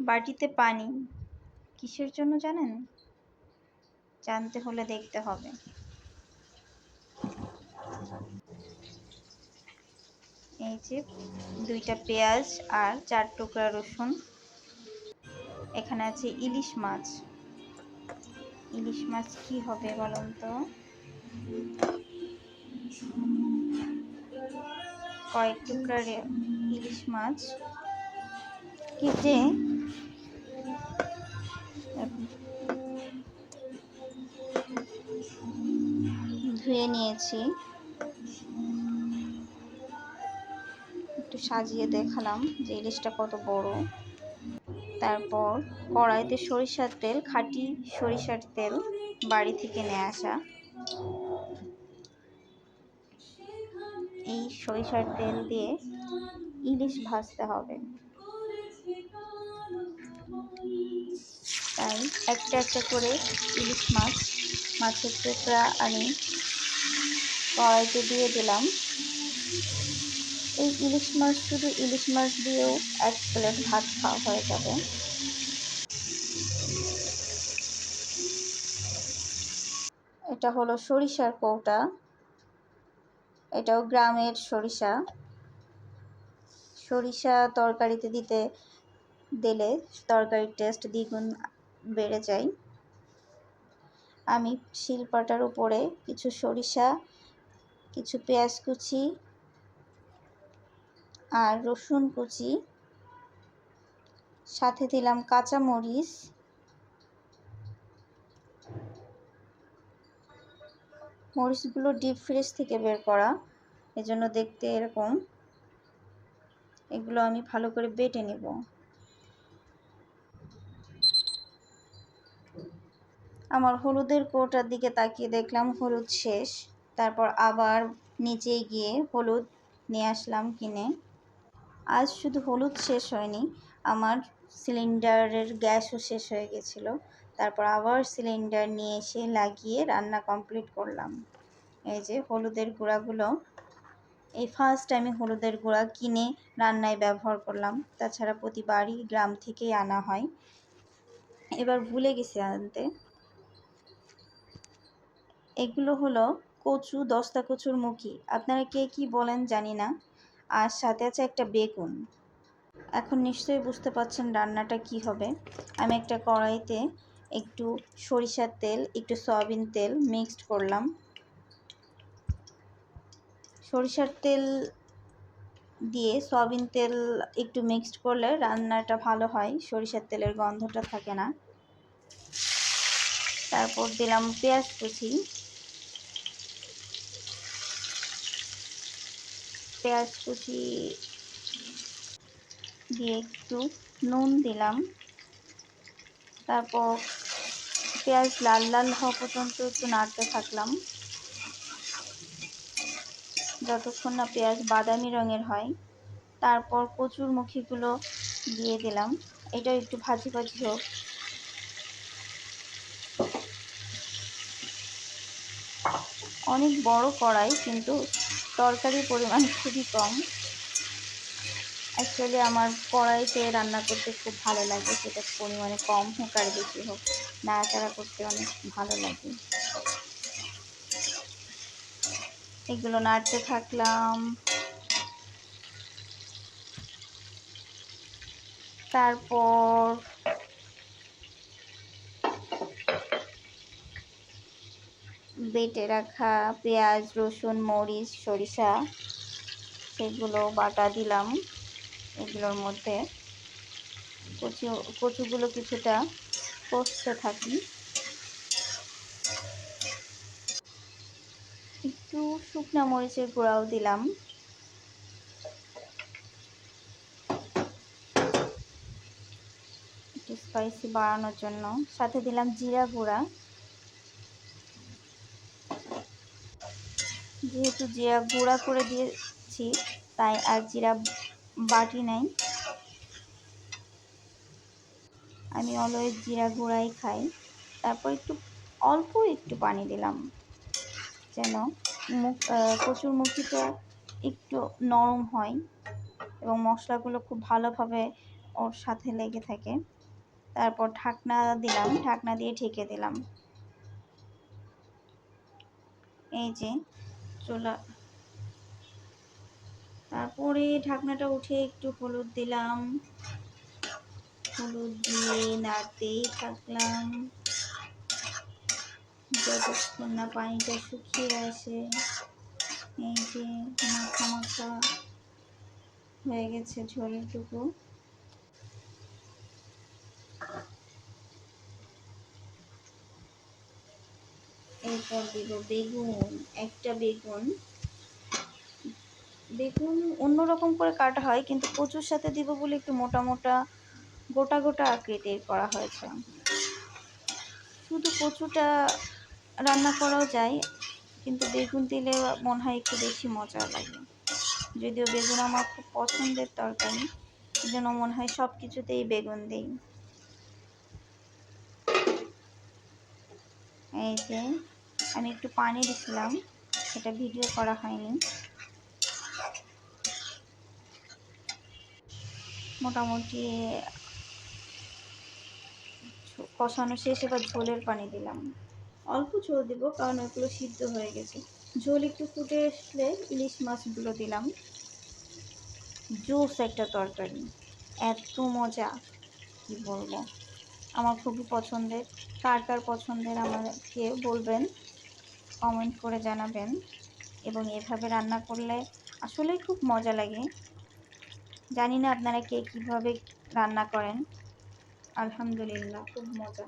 বাটিতে পানি। কিসের জন্য জানেন? জানতে হলে দেখতে হবে। এই যে দুইটা পেঁয়াজ আর চার টুকরা রসুন। এখানে আছে ইলিশ মাছ। ইলিশ মাছ কি হবে বলুন তো? কয়েক টুকরা ইলিশ মাছ। কেটে ধুয়ে নিয়েছি। একটু সাজিয়ে দেখালাম যে ইলিশটা কত বড়। তারপর কড়াইতে সরিষার তেল, খাঁটি সরিষার তেল বাড়ি থেকে নিয়ে আসা। এই সরিষার তেল দিয়ে ইলিশ ভাজতে হবে। তাই একটা একটা করে ইলিশ মাছ, মাছের টুকরা আমি কড়াইতে দিয়ে দিলাম। এই ইলিশ মাছ শুধু ইলিশ মাছ দিয়েও এক প্লেট ভাত খাওয়া হয়ে যাবে। এটা হলো সরিষার কৌটা। এটাও গ্রামের সরিষা। সরিষা তরকারিতে দিতে দিলে তরকারির টেস্ট দ্বিগুণ বেড়ে যায় আমি শিলপাটার উপরে কিছু সরিষা, কিছু পেঁয়াজ কুচি আর রসুন কুচি। সাথে দিলাম কাঁচা মরিচ। মরিচগুলো ডিপ ফ্রিজ থেকে বের করা, এজন্য দেখতে এরকম। এগুলো আমি ভালো করে বেটে নেব। আমার হলুদের কোটার দিকে তাকিয়ে দেখলাম হলুদ শেষ। তারপর আবার নিচে গিয়ে হলুদ নিয়ে আসলাম কিনে। আজ শুধু হলুদ শেষ হয়নি, আমার সিলিন্ডারের গ্যাসও শেষ হয়ে গেছিল। তারপর আবার সিলিন্ডার নিয়ে এসে লাগিয়ে রান্না কমপ্লিট করলাম। এই যে হলুদের গুঁড়াগুলো। এই ফার্স্ট আমি হলুদের গুঁড়া কিনে রান্নায় ব্যবহার করলাম। তাছাড়া প্রতিবারই গ্রাম থেকেই আনা হয়। এবার ভুলে গেছি আনতে। এগুলো হলো কচু, দস্তা কচুর মুখি। আপনারা কে কি বলেন জানি না। আর সাথে আছে একটা বেগুন। এখন নিশ্চয়ই বুঝতে পারছেন রান্নাটা কি হবে। আমি একটা কড়াইতে একটু সরিষার তেল, একটু সয়াবিন তেল মিক্সড করলাম। সরিষার তেল দিয়ে সয়াবিন তেল একটু মিক্সড করলে রান্নাটা ভালো হয়। সরিষার তেলের গন্ধটা থাকে না। তারপর দিলাম পেঁয়াজ কুচি। পেঁয়াজ কুচি দিয়ে একটু নুন দিলাম। তারপর পেঁয়াজ লাল লাল হওয়া পর্যন্ত একটু নাড়তে থাকলাম। যতক্ষণ না পেঁয়াজ বাদামি রঙের হয়, তারপর কচুর মুখিগুলো দিয়ে দিলাম। এটা একটু ভাজি ভাজি হোক। অনেক বড় কড়াই, কিন্তু তরকারির পরিমাণ খুবই কম। অ্যাকচুয়ালি আমার কড়াইতে রান্না করতে খুব ভালো লাগে, সেটা পরিমাণে কম হোক আর বেশি হোক। নাড়াচাড়া করতে অনেক ভালো লাগে। এগুলো নাড়তে থাকলাম। তারপর বেটে রাখা পেঁয়াজ, রসুন, মরিচ, সরিষা, সেগুলো বাটা দিলাম এগুলোর মধ্যে। কচু, কচুগুলো কিছুটা কষতে থাকি। একটু শুকনা মরিচের গুঁড়াও দিলাম। একটু স্পাইসি বাড়ানোর জন্য। সাথে দিলাম জিরা গুঁড়া। যেহেতু জিরা গুঁড়া করে দিয়েছি, তাই আর জিরা বাটি নাই। আমি অলওয়েজ জিরা গুঁড়াই খাই। তারপর একটু, অল্প একটু পানি দিলাম। যেন মুখ কচুর মুখিটা একটু নরম হয় এবং মশলাগুলো খুব ভালোভাবে ওর সাথে লেগে থাকে। তারপর ঢাকনা দিলাম, ঢাকনা দিয়ে ঢেকে দিলাম। এই যে চুলা। তারপরে ঢাকনাটা উঠে একটু হলুদ দিলাম। হলুদ দিয়ে নাড়তেই থাকলাম। যতক্ষণ না পানিটা শুকিয়ে আসে, এই যে মাখা মাখা হয়ে গেছে ঝোলটুকু। এরপর দিব বেগুন, একটা বেগুন। বেগুন অন্যরকম করে কাটা হয়, কিন্তু কচুর সাথে দিব বলে একটু মোটা মোটা, গোটা গোটা আকৃতির করা হয়েছে। শুধু কচুটা রান্না করাও যায়, কিন্তু বেগুন দিলে মনে হয় একটু বেশি মজা লাগে। যদিও বেগুন আমার খুব পছন্দের তরকারি জন্য মনে হয় সব কিছুতেই বেগুন দিই। এই যে আমি একটু পানি দিছিলাম, সেটা ভিডিও করা হয়নি। মোটামুটি কষানো শেষ, এবার ঝোলের পানি দিলাম। অল্প ঝোল দিব, কারণ ওইগুলো সিদ্ধ হয়ে গেছে। ঝোল একটু ফুটে আসলে ইলিশ মাছগুলো দিলাম। জুস একটা তরকারি, এত মজা, কি বলব? আমার খুবই পছন্দের। কার কার পছন্দের আমাকে বলবেন। কমেন্ট করে জানাবেন এবং এভাবে রান্না করলে আসলেই খুব মজা লাগে। জানি না আপনারা কে কীভাবে রান্না করেন। আলহামদুলিল্লাহ, খুব মজা।